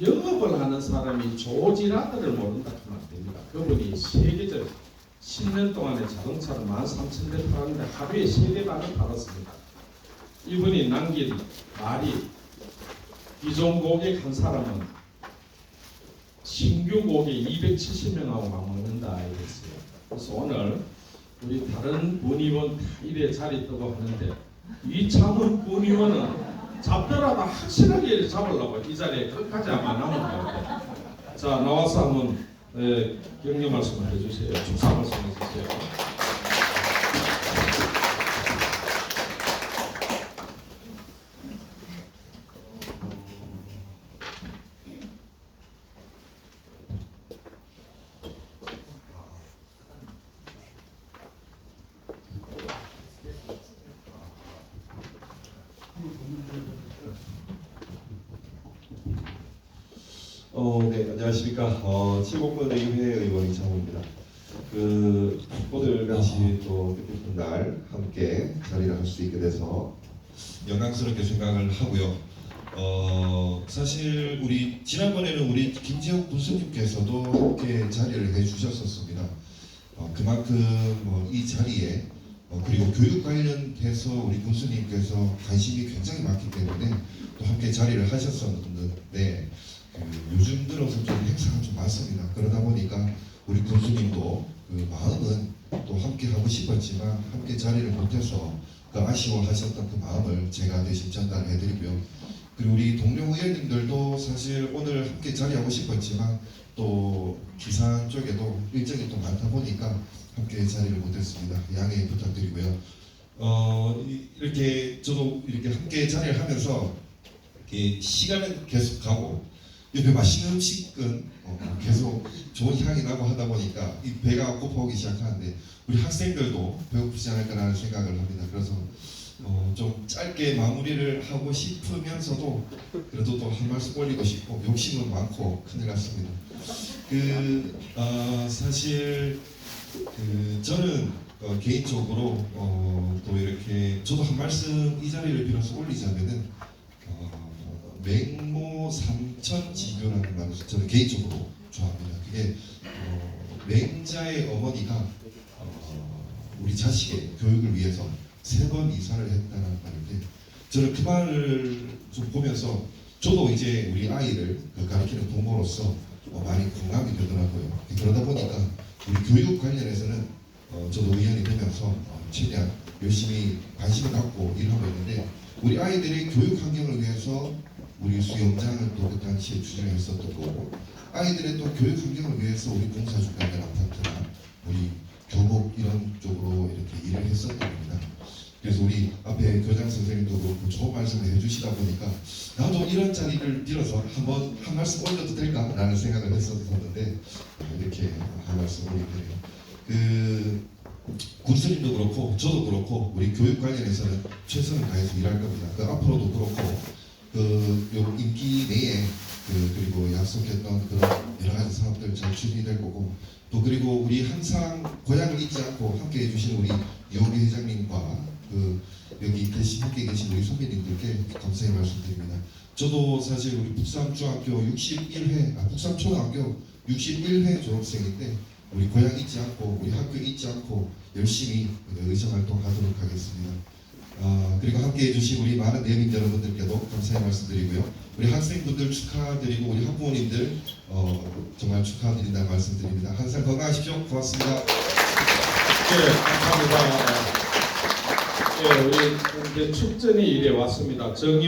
영업을 하는 사람이 조지라드를 모른다 안 됩니다. 그분이 세계적 10년 동안에 자동차를 13,000대 팔았는데 하루에 3대 반을 팔았습니다. 이분이 남긴 말이 기존 고객 한 사람은 신규 고객 270명하고 맞먹는다 이랬어요. 그래서 오늘 우리 다른 문의원 다 이래 자리 뜨고 하는데 이창훈 문의원은 잡더라도 확실하게 잡으려고 이 자리에 끝까지 아마 남은 것 같아요. 자 나와서 한번 에, 격려 말씀을 해주세요. 축사 말씀 해 주세요. 어, 네, 안녕하십니까. 어, 7공군 의회 의원 이창호입니다. 그, 오늘 같이 또 뜻깊은 날 함께 자리를 할 수 있게 돼서 영광스럽게 생각을 하고요. 어, 사실 우리 지난번에는 우리 김지혁 군수님께서도 함께 자리를 해주셨었습니다. 어, 그만큼 뭐 이 자리에 어, 그리고 교육 관련해서 우리 군수님께서 관심이 굉장히 많기 때문에 또 함께 자리를 하셨었는데 그 요즘 들어서 좀 행사가 좀 많습니다. 그러다 보니까 우리 군수님도 그 마음은 또 함께 하고 싶었지만 함께 자리를 못해서 그 아쉬워하셨던 그 마음을 제가 대신 전달해드리고요. 그리고 우리 동료 의원님들도 사실 오늘 함께 자리하고 싶었지만 또 기산 쪽에도 일정이 또 많다 보니까 함께 자리를 못했습니다. 양해 부탁드리고요. 어 이- 이렇게 저도 이렇게 함께 자리를 하면서 이렇게 시간은 계속 가고 옆에 맛있는 음식은 어, 계속 좋은 향이 나고 하다 보니까 이 배가 고파오기 시작하는데 우리 학생들도 배고프지 않을까라는 생각을 합니다. 그래서 어, 좀 짧게 마무리를 하고 싶으면서도 그래도 또 한 말씀 올리고 싶고 욕심은 많고 큰일 났습니다. 그 어, 사실 그 저는 어, 개인적으로 어, 또 이렇게 저도 한 말씀 이 자리를 빌어서 올리자면은 어, 맹모 삼천 지교라는 말을 저는 개인적으로 좋아합니다. 그게 어, 맹자의 어머니가 어, 우리 자식의 교육을 위해서 세 번 이사를 했다는 말인데 저는 그 말을 좀 보면서 저도 이제 우리 아이를 그 가르치는 부모로서 어, 많이 공감이 되더라고요. 그러다 보니까 우리 교육 관련해서는 어, 저도 의원이 되면서 어, 최대한 열심히 관심을 갖고 일하고 있는데 우리 아이들의 교육 환경을 위해서 우리 수영장을 또 그 당시에 추진했었던 거고 아이들의 또 교육 환경을 위해서 우리 공사주간의 아파트나 우리 교복 이런 쪽으로 이렇게 일을 했었던 겁니다. 그래서 우리 앞에 교장 선생님도 그렇고 좋은 말씀을 해주시다 보니까 나도 이런 자리를 빌어서 한번 한 말씀 올려도 될까 라는 생각을 했었는데 어, 이렇게 한 말씀 올리게 되네요. 그 군수님도 그렇고 저도 그렇고 우리 교육 관련해서는 최선을 다해서 일할 겁니다. 그 앞으로도 그렇고 그요 임기 내에 그 그리고 약속했던 그런 여러 가지 사업들 잘 추진이 될 거고 또 그리고 우리 항상 고향을 잊지 않고 함께 해주신 우리 이호기 회장님과 그 여기 계신 함께 계신 우리 선배님들께 감사의 말씀드립니다. 저도 사실 우리 북삼중학교 61회 아 북삼초등학교 61회 졸업생인데 우리 고향 잊지 않고 우리 학교 잊지 않고 열심히 의정 활동하도록 하겠습니다. 아, 그리고 함께 해 주신 우리 많은 내민 여러분들께도 감사의 말씀드리고요. 우리 학생분들 축하드리고 우리 학부모님들 어, 정말 축하드린다는 말씀드립니다. 항상 건강하십시오. 고맙습니다. 네, 감사합니다. 예, 우리 이제 축전이 이래 왔습니다. 정의